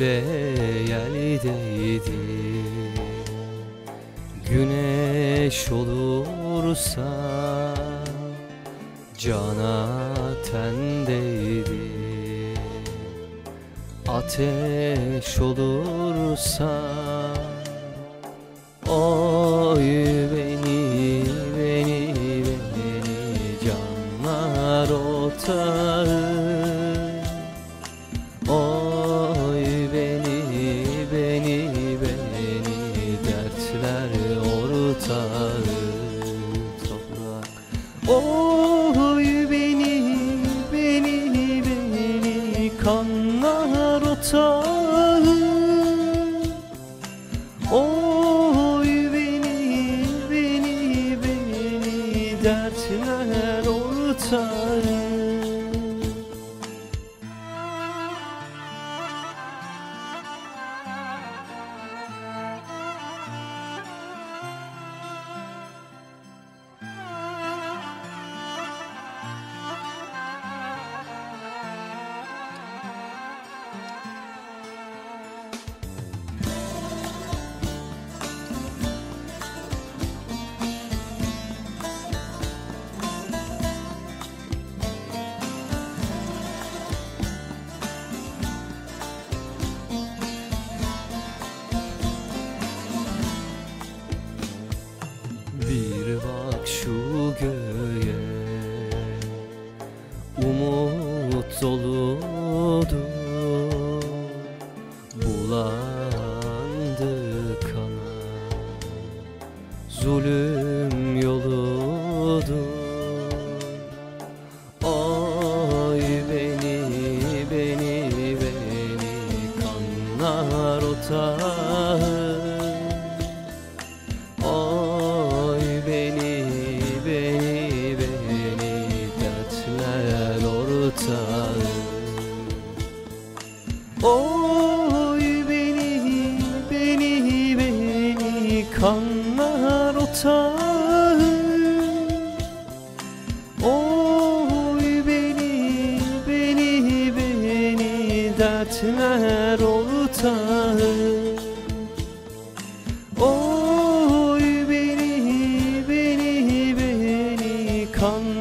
de yeldeydi Güneş olursa Cana tendeydi Ateş olursa Oy Dertler ortağı Doludur Bulandı kana. Zulüm yoludur Ay beni, beni, beni Kanlar otağı Oy beni, beni, beni kanlar otağım Oy beni, beni, beni dertler ortağım Oy beni, beni, beni kanlar